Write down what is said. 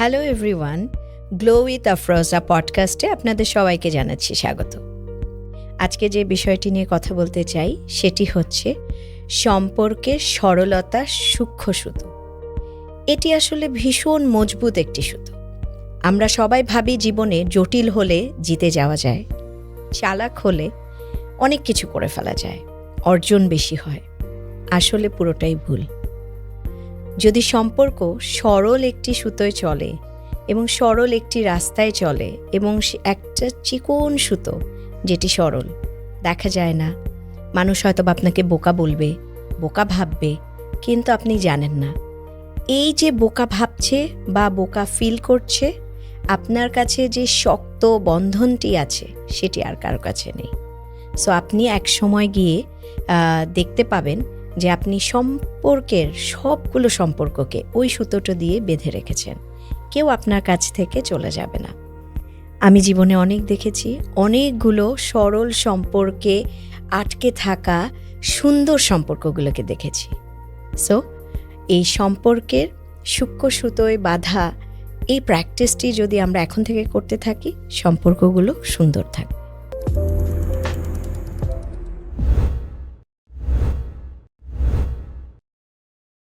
Hello everyone, glow with Afroza পডকাস্টে আপনাদের সবাইকে জানাচ্ছি স্বাগত। আজকে যে বিষয়টি নিয়ে কথা বলতে চাই, সেটি হচ্ছে সম্পর্কের সরলতা সূক্ষ্ম সুতো। এটি আসলে ভীষণ মজবুত একটি সুতো। আমরা সবাই ভাবি জীবনে জটিল হলে জিতে যাওয়া যায়, চালাক হলে অনেক কিছু করে ফেলা যায়, অর্জন বেশি হয়। আসলে পুরোটাই ভুল। যদি সম্পর্ক সরল একটি সুতোয় চলে এবং সরল একটি রাস্তায় চলে এবং একটা চিকন সুতো যেটি সরল, দেখা যায় না। মানুষ হয়তো আপনাকে বোকা বলবে, বোকা ভাববে, কিন্তু আপনি জানেন না। এই যে বোকা ভাবছে বা বোকা ফিল করছে, আপনার কাছে যে শক্ত বন্ধনটি আছে, সেটি আর কারও কাছে নেই। সো আপনি এক সময় গিয়ে দেখতে পাবেন যে আপনি সম্পর্কের সবগুলো সম্পর্ককে ওই সুতোটা দিয়ে বেঁধে রেখেছেন। কেউ আপনার কাছ থেকে চলে যাবে না। আমি জীবনে অনেক দেখেছি, অনেকগুলো সরল সম্পর্কে আটকে থাকা সুন্দর সম্পর্কগুলোকে দেখেছি। সো এই সম্পর্কের সূক্ষ্ম সুতোয় বাধা, এই প্র্যাকটিসটি যদি আমরা এখন থেকে করতে থাকি, সম্পর্কগুলো সুন্দর থাকবে।